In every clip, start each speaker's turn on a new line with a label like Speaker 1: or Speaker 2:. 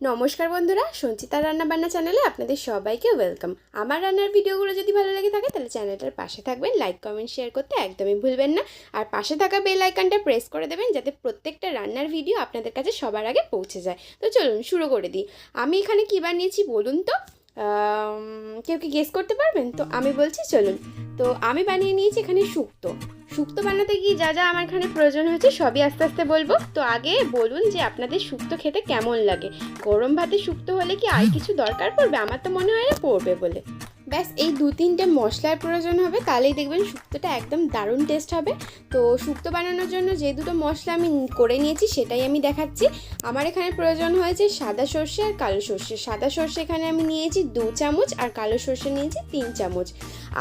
Speaker 1: নমস্কার বন্ধুরা, সঞ্চিতা রান্নাবান্না চ্যানেলে আপনাদের সবাইকে ওয়েলকাম। আমার রান্নার ভিডিওগুলো যদি ভালো লেগে থাকে, তাহলে চ্যানেলটার পাশে থাকবেন, লাইক, কমেন্ট, শেয়ার করতে একদমই ভুলবেন না। আর পাশে থাকা বেল আইকনটা প্রেস করে দেবেন, যাতে প্রত্যেকটা রান্নার ভিডিও আপনাদের কাছে সবার আগে পৌঁছে যায়। তো চলুন শুরু করে দিই। আমি এখানে কী বানিয়েছি বলুন তো? কেউ কি গেস করতে পারবেন? তো আমি বলছি, চলুন। তো আমি বানিয়ে নিয়েছি এখানে শুক্তো। শুক্তো বানাতে গিয়ে যা যা আমার এখানে প্রয়োজন হয়েছে সবই আস্তে আস্তে বলব। তো আগে বলুন যে আপনাদের শুক্তো খেতে কেমন লাগে? গরম ভাতে শুক্তো হলে কি আর কিছু দরকার পড়বে? আমার তো মনে হয় না পড়বে বলে। ব্যাস, এই দু তিনটে মশলার প্রয়োজন হবে, তাহলেই দেখবেন শুক্তোটা একদম দারুণ টেস্ট হবে। তো শুক্তো বানানোর জন্য যে দুটো মশলা আমি করে নিয়েছি, সেটাই আমি দেখাচ্ছি। আমার এখানে প্রয়োজন হয়েছে সাদা সর্ষে আর কালো সর্ষে। সাদা সর্ষে এখানে আমি নিয়েছি দু চামচ আর কালো সর্ষে নিয়েছি তিন চামচ।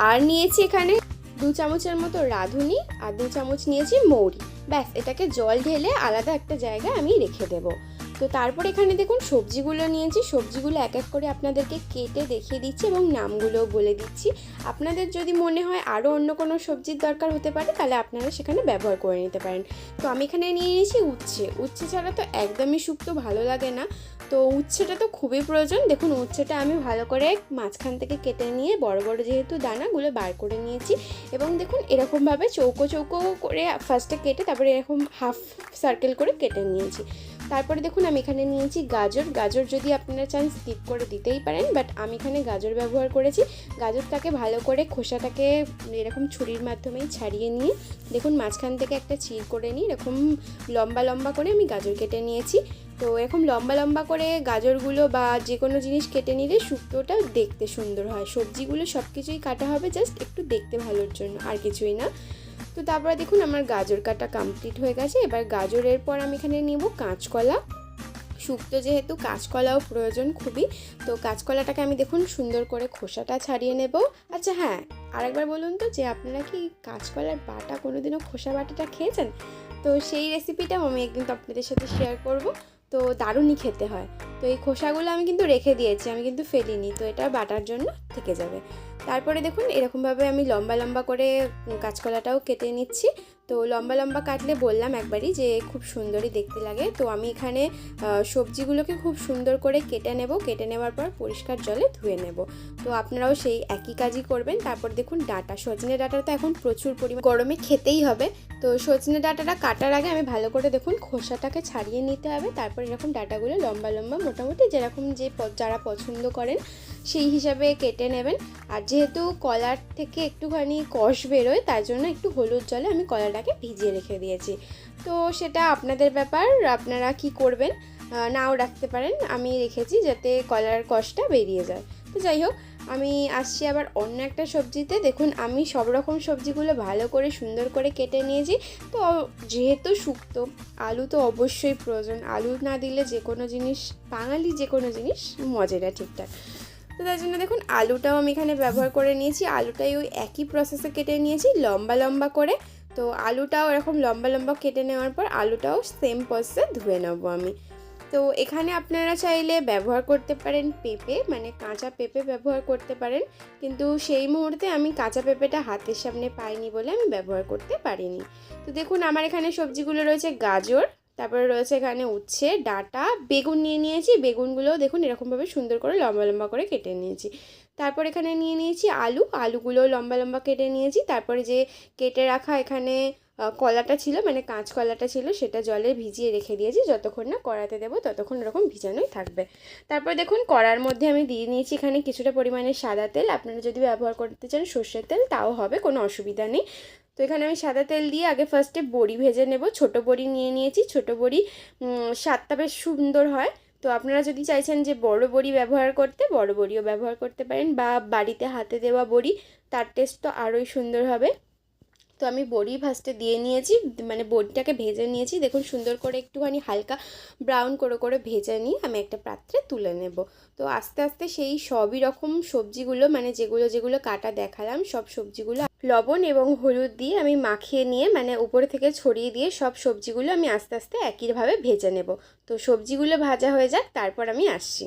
Speaker 1: আর নিয়েছি এখানে দু চামচের মতো রাঁধুনি আর দু চামচ নিয়েছি মৌরি। ব্যাস, এটাকে জল ঢেলে আলাদা একটা জায়গায় আমি রেখে দেবো। তো তারপর এখানে দেখুন সবজিগুলো নিয়েছি। সবজিগুলো এক এক করে আপনাদেরকে কেটে দেখিয়ে দিচ্ছি এবং নামগুলোও বলে দিচ্ছি। আপনাদের যদি মনে হয় আরও অন্য কোনো সবজির দরকার হতে পারে, তাহলে আপনারা সেখানে ব্যবহার করে নিতে পারেন। তো আমি এখানে নিয়ে নিয়েছি উচ্ছে। উচ্ছে ছাড়া তো একদমই শুক্তো ভালো লাগে না। তো উচ্ছেটা তো খুবই প্রয়োজন। দেখুন উচ্ছেটা আমি ভালো করে মাঝখান থেকে কেটে নিয়ে বড় বড় যেহেতু দানাগুলো বার করে নিয়েছি এবং দেখুন এরকমভাবে চৌকো চৌকো করে ফার্স্টে কেটে তারপরে এরকম হাফ সার্কেল করে কেটে নিয়েছি। তারপরে দেখুন, আমি এখানে নিয়েছি গাজর। গাজর যদি আপনারা চান স্কিপ করে দিতেই পারেন বাট আমি এখানে গাজর ব্যবহার করেছি। গাজরটাকে ভালো করে খোসাটাকে এরকম ছুরির মাধ্যমেই ছাড়িয়ে নিয়ে, দেখুন, মাঝখান থেকে একটা চির করে নিয়ে এরকম লম্বা লম্বা করে আমি গাজর কেটে নিয়েছি। তো এরকম লম্বা লম্বা করে গাজরগুলো বা যে কোনো জিনিস কেটে নিলে শুক্তোটা দেখতে সুন্দর হয়। সবজিগুলো সব কিছুই কাটা হবে জাস্ট একটু দেখতে ভালোর জন্য, আর কিছুই না। তো তারপরে দেখুন আমার গাজর কাটা কমপ্লিট হয়ে গেছে। এবার গাজরের পর আমি এখানে নেব কাঁচকলা। শুক্তো যেহেতু কাঁচকলাও প্রয়োজন খুবই, তো কাঁচকলাটাকে আমি দেখুন সুন্দর করে খোসাটা ছাড়িয়ে নেব। আচ্ছা হ্যাঁ আরেকবার বলুন তো যে আপনারা কি কাঁচকলার বাটা কোনোদিনও খোসা বাটাটা খেয়েছেন? তো সেই রেসিপিটাও আমি একদিন তো আপনাদের সাথে শেয়ার করব। তো দারুণই খেতে হয়। তো এই খোসাগুলো আমি কিন্তু রেখে দিয়েছি, আমি কিন্তু ফেলিনি, তো এটা বাটার জন্য থেকে যাবে। তারপরে দেখুন, এরকমভাবে আমি লম্বা লম্বা করে কাঁচকলাটাও কেটে নিচ্ছি। তো লম্বা লম্বা কাটলে বললাম একবারই যে খুব সুন্দরই দেখতে লাগে। তো আমি এখানে সবজিগুলোকে খুব সুন্দর করে কেটে নেব। কেটে নেওয়ার পর পরিষ্কার জলে ধুয়ে নেব। তো আপনারাও সেই একই কাজই করবেন। তারপর দেখুন ডাটা, সজনে ডাটা তো এখন প্রচুর পরিমাণ গরমে খেতেই হবে। তো সজনে ডাটাটা কাটার আগে আমি ভালো করে দেখুন খোসাটাকে ছাড়িয়ে নিতে হবে। তারপর এরকম ডাটাগুলো লম্বা লম্বা মোটামুটি যেরকম যে যারা পছন্দ করেন সেই হিসাবে কেটে নেবেন। আর যেহেতু কলার থেকে একটুখানি কষ বেরোয়, তার জন্য একটু হলুদ জলে আমি কলাটাকে ভিজিয়ে রেখে দিয়েছি। তো সেটা আপনাদের ব্যাপার, আপনারা কি করবেন নাও রাখতে পারেন। আমি রেখেছি যাতে কলার কষটা বেরিয়ে যায়। তো যাই হোক, আমি আসছি আবার অন্য একটা সবজিতে। দেখুন, আমি সব রকম সবজিগুলো ভালো করে, সুন্দর করে কেটে নিয়েছি। তো যেহেতু শুক্তো, আলু তো অবশ্যই প্রয়োজন। আলু না দিলে যে কোনো জিনিস, বাঙালি যে কোনো জিনিস মজে না ঠিকঠাক। তো তার জন্য দেখুন, আলুটাও আমি এখানে ব্যবহার করে নিয়েছি। আলুটাই ওই একই প্রসেসে কেটে নিয়েছি, লম্বা লম্বা করে। তো আলুটাও এরকম লম্বা লম্বা কেটে নেওয়ার পর আলুটাও সেম প্রসেসে ধুয়ে নেব আমি। তো এখানে আপনারা চাইলে ব্যবহার করতে পারেন পেঁপে মানে কাঁচা পেঁপে ব্যবহার করতে পারেন। কিন্তু সেই মুহূর্তে আমি কাঁচা পেঁপেটা হাতের সামনে পাইনি বলে আমি ব্যবহার করতে পারিনি। তো দেখুন, আমার এখানে সবজিগুলো রয়েছে গাজর তারপরে রয়েছে এখানে উচ্ছে, ডাঁটা, বেগুন নিয়ে নিয়েছি। বেগুনগুলোও দেখুন এরকমভাবে সুন্দর করে লম্বা লম্বা করে কেটে নিয়েছি। তারপর এখানে নিয়ে নিয়েছি আলু। আলুগুলো লম্বা লম্বা কেটে নিয়েছি। তারপরে যে কেটে রাখা এখানে কলাটা ছিল মানে কাঁচকলাটা ছিল, সেটা জলে ভিজিয়ে রেখে দিয়েছি। যতক্ষণ না কড়াতে দেবো, ততক্ষণ এরকম ভিজানোই থাকবে। তারপর দেখুন কড়ার মধ্যে আমি দিয়ে নিয়েছি এখানে কিছুটা পরিমাণে সাদা তেল। আপনারা যদি ব্যবহার করতে চান সর্ষের তেল, তাও হবে, কোনো অসুবিধা নেই। তো এখানে আমি সাদা তেল দিয়ে আগে ফার্স্টে বড়ি ভেজে নেব। ছোট বড়ি নিয়ে নিয়েছি। ছোট বড়ি স্বাদটা বেশ সুন্দর হয়। তো আপনারা যদি চাইছেন যে বড় বড়ি ব্যবহার করতে, বড় বড়িও ব্যবহার করতে পারেন বা বাড়িতে হাতে দেওয়া বড়ি, তার টেস্ট তো আরোই সুন্দর হবে। তো আমি বড়ি ফার্স্টে দিয়ে নিয়েছি মানে বড়িটাকে ভেজে নিয়েছি। দেখুন সুন্দর করে একটুখানি হালকা ব্রাউন করে করে ভেজে নিয়ে আমি একটা পাত্রে তুলে নেব। তো আস্তে আস্তে সেই সবই রকম সবজিগুলো মানে যেগুলো যেগুলো কাটা দেখালাম, সব সবজিগুলো লবণ এবং হলুদ দিয়ে আমি মাখিয়ে নিয়ে মানে উপরে থেকে ছড়িয়ে দিয়ে সব সবজিগুলো আমি আস্তে আস্তে একইভাবে ভেজে নেব। তো সবজিগুলো ভাজা হয়ে যাক, তারপর আমি আসছি।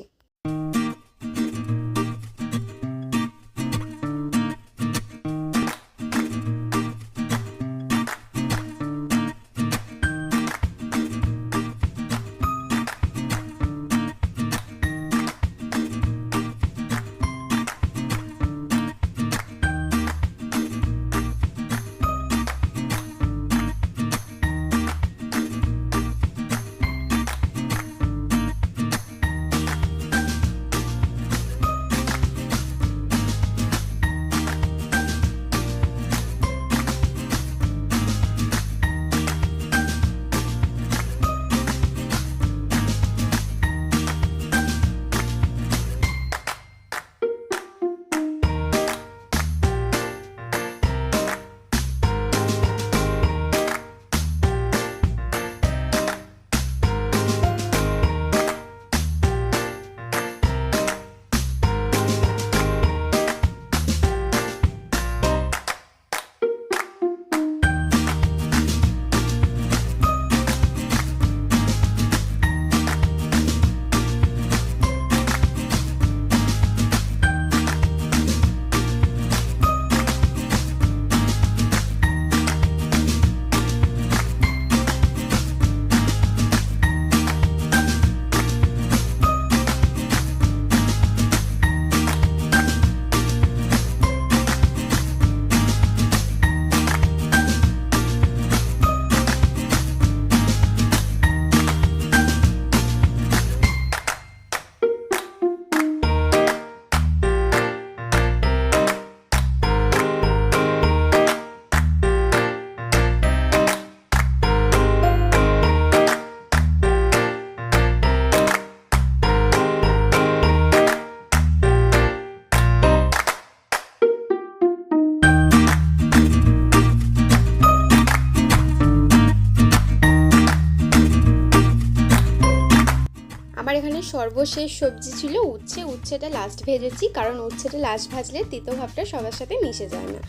Speaker 1: সর্বশেষ সবজি ছিল উচ্ছে। উচ্ছেটা লাস্ট ভেজেছি, কারণ উচ্ছেটা লাস্ট ভাজলে তিতো ভাবটা সবার সাথে মিশে যায় না।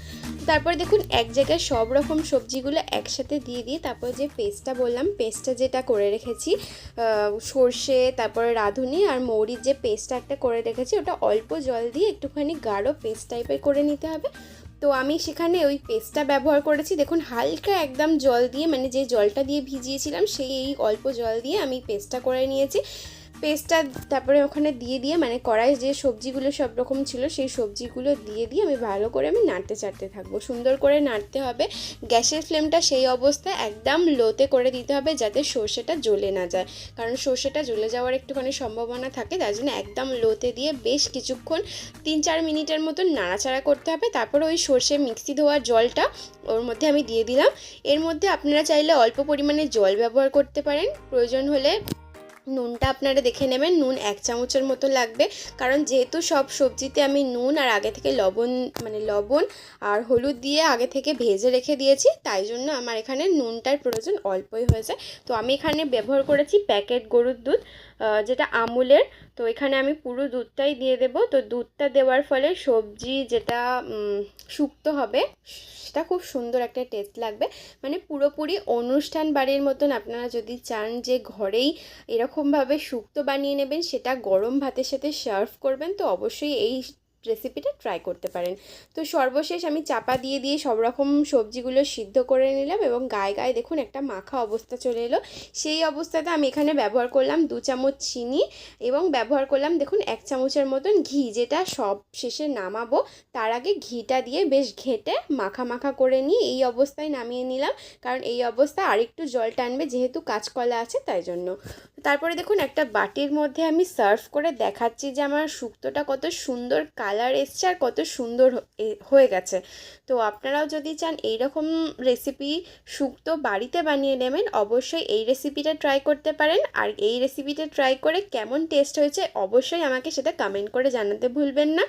Speaker 1: তারপর দেখুন, এক জায়গায় সব রকম সবজিগুলো একসাথে দিয়ে দিয়ে তারপর যে পেস্টটা বললাম পেস্টটা যেটা করে রেখেছি সর্ষে, তারপরে রাঁধুনি আর মৌরির যে পেস্টটা একটা করে রেখেছি, ওটা অল্প জল দিয়ে একটুখানি গাঢ় পেস্ট টাইপের করে নিতে হবে। তো আমি সেখানে ওই পেস্টটা ব্যবহার করেছি। দেখুন, হালকা একদম জল দিয়ে মানে যে জলটা দিয়ে ভিজিয়েছিলাম, সেই এই অল্প জল দিয়ে আমি পেস্টটা করে নিয়েছি। পেস্টটা তারপরে ওখানে দিয়ে দিয়ে মানে কড়াইয়ে যে সবজিগুলো সব রকম ছিল, সেই সবজিগুলো দিয়ে দিয়ে আমি ভালো করে আমি নাড়তে চাড়তে থাকব। সুন্দর করে নাড়তে হবে। গ্যাসের ফ্লেমটা সেই অবস্থায় একদম লোতে করে দিতে হবে যাতে সর্ষেটা জ্বলে না যায়। কারণ সর্ষেটা জ্বলে যাওয়ার একটুখানি সম্ভাবনা থাকে, তার জন্য একদম লোতে দিয়ে বেশ কিছুক্ষণ তিন চার মিনিটের মতন নাড়াচাড়া করতে হবে। তারপর ওই সর্ষে মিক্সি ধোয়ার জলটা ওর মধ্যে আমি দিয়ে দিলাম। এর মধ্যে আপনারা চাইলে অল্প পরিমাণে জল ব্যবহার করতে পারেন। প্রয়োজন হলে নুনটা আপনারা দেখে নেবেন। নুন এক চামচের মতো লাগবে। কারণ যেহেতু সব সবজিতে আমি নুন আর আগে থেকে লবণ মানে লবণ আর হলুদ দিয়ে আগে থেকে ভেজে রেখে দিয়েছি, তাই জন্য আমার এখানে নুনটার প্রয়োজন অল্পই হয়েছে। তো আমি এখানে ব্যবহার করেছি প্যাকেট গরুর দুধ যেটা আমুলের। তো এখানে আমি পুরো দুধটাই দিয়ে দেবো। তো দুধটা দেওয়ার ফলে সবজি যেটা শুক্ত হবে, সেটা খুব সুন্দর একটা টেস্ট লাগবে। মানে পুরোপুরি অনুষ্ঠান বাড়ির মতন আপনারা যদি চান যে ঘরেই এরকমভাবে শুক্তো বানিয়ে নেবেন সেটা গরম ভাতের সাথে সার্ভ করবেন তো অবশ্যই এই রেসিপিটা ট্রাই করতে পারেন। তো সর্বশেষ আমি চাপা দিয়ে দিয়ে সব রকম সবজিগুলো সিদ্ধ করে নিলাম এবং গায়ে গায়ে দেখুন একটা মাখা অবস্থা চলে এলো। সেই অবস্থাতে আমি এখানে ব্যবহার করলাম দু চামচ চিনি এবং ব্যবহার করলাম দেখুন এক চামচের মতন ঘি, যেটা সব শেষে নামাবো। তার আগে ঘিটা দিয়ে বেশ ঘেটে মাখা মাখা করে নিয়ে এই অবস্থায় নামিয়ে নিলাম। কারণ এই অবস্থায় আরেকটু জল টানবে, যেহেতু কাঁচকলা আছে তাই জন্য। তারপরে দেখুন একটা বাটির মধ্যে আমি সার্ভ করে দেখাচ্ছি যে আমার শুক্তোটা কত সুন্দর কালার এসছে আর কত সুন্দর হয়ে গেছে। তো আপনারাও যদি চান এই রকম রেসিপি শুক্তো বাড়িতে বানিয়ে নেবেন, অবশ্যই এই রেসিপিটা ট্রাই করতে পারেন। আর এই রেসিপিটা ট্রাই করে কেমন টেস্ট হয়েছে, অবশ্যই আমাকে সেটা কমেন্ট করে জানাতে ভুলবেন না।